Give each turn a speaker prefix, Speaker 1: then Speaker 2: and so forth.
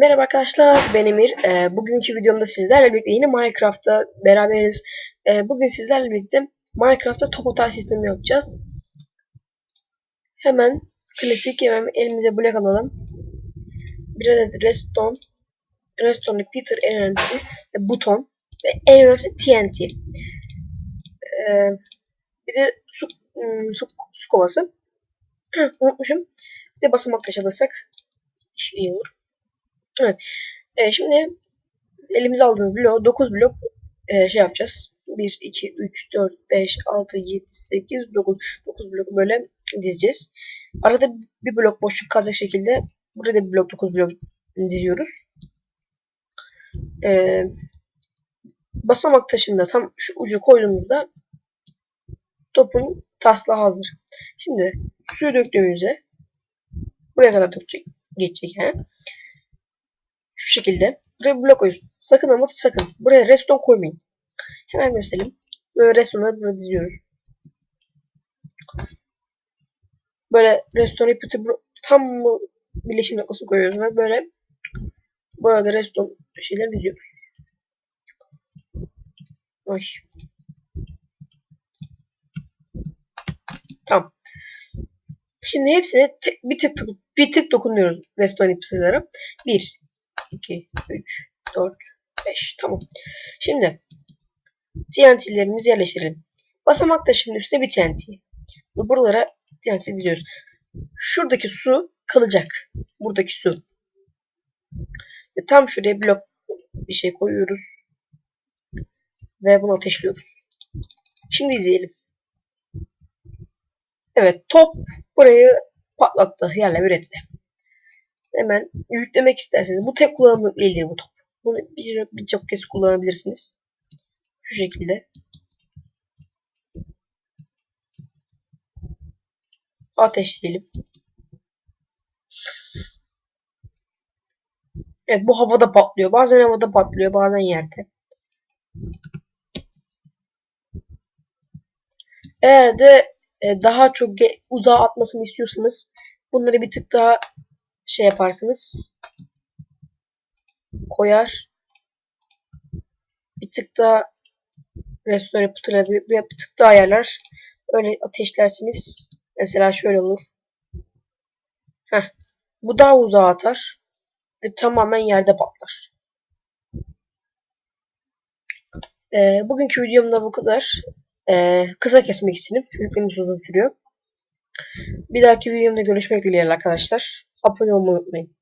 Speaker 1: Merhaba arkadaşlar, ben Emir. Ee, bugünkü videomda sizlerle birlikte yine Minecraft'ta beraberiz. Ee, bugün sizlerle birlikte Minecraft'ta top atar sistemi yapacağız. Hemen klasik hemen elimize blok alalım. Bir adet redstone, redstone Peter en önemlisi ve buton ve en önemlisi TNT. Ee, bir de su, ım, su, su kovası. Heh, unutmuşum. Bir de basamak taşı alırsak iyi olur. Evet. E, şimdi elimize aldığımız bloğu 9 blok e, şey yapacağız. 1, 2, 3, 4, 5, 6, 7, 8, 9. 9 blok böyle dizeceğiz. Arada bir blok boşluk kalacak şekilde burada bir blok 9 blok diziyoruz. E, basamak taşında tam şu ucu koyduğumuzda topun taslağı hazır. Şimdi suyu döktüğümüzde buraya kadar dökecek, geçecek yani. Şu şekilde. Buraya blok koyuyoruz. Sakın ama sakın. Buraya redstone koymayın. Hemen gösterelim. Böyle redstone'ları burada diziyoruz. Böyle redstone ipiti tam bu birleşim noktası koyuyoruz ve böyle burada redstone şeyleri diziyoruz. Ay. Tamam. Şimdi hepsine tek, bir tık bir tık dokunuyoruz redstone ipitileri. 1 2, 3, 4, 5. Tamam. Şimdi TNT'lerimizi yerleştirelim. Basamak taşının üstüne bir TNT. Buralara TNT diziyoruz. Şuradaki su kalacak. Buradaki su. Ve tam şuraya blok bir şey koyuyoruz. Ve bunu ateşliyoruz. Şimdi izleyelim. Evet top burayı patlattı. Yerle bir etti hemen yüklemek isterseniz bu tek kullanımlık değildir bu top. Bunu birçok bir, kez kullanabilirsiniz. Şu şekilde. Ateşleyelim. Evet bu havada patlıyor. Bazen havada patlıyor. Bazen yerde. Eğer de e, daha çok uzağa atmasını istiyorsanız bunları bir tık daha şey yaparsınız. Koyar. Bir tık daha restore putuna bir, bir, bir tık daha ayarlar. Öyle ateşlersiniz. Mesela şöyle olur. Heh. Bu daha uzağa atar. Ve tamamen yerde patlar. Ee, bugünkü videomda bu kadar. Ee, kısa kesmek istedim. Yüklemesi uzun sürüyor. Bir dahaki videomda görüşmek dileğiyle arkadaşlar. opponent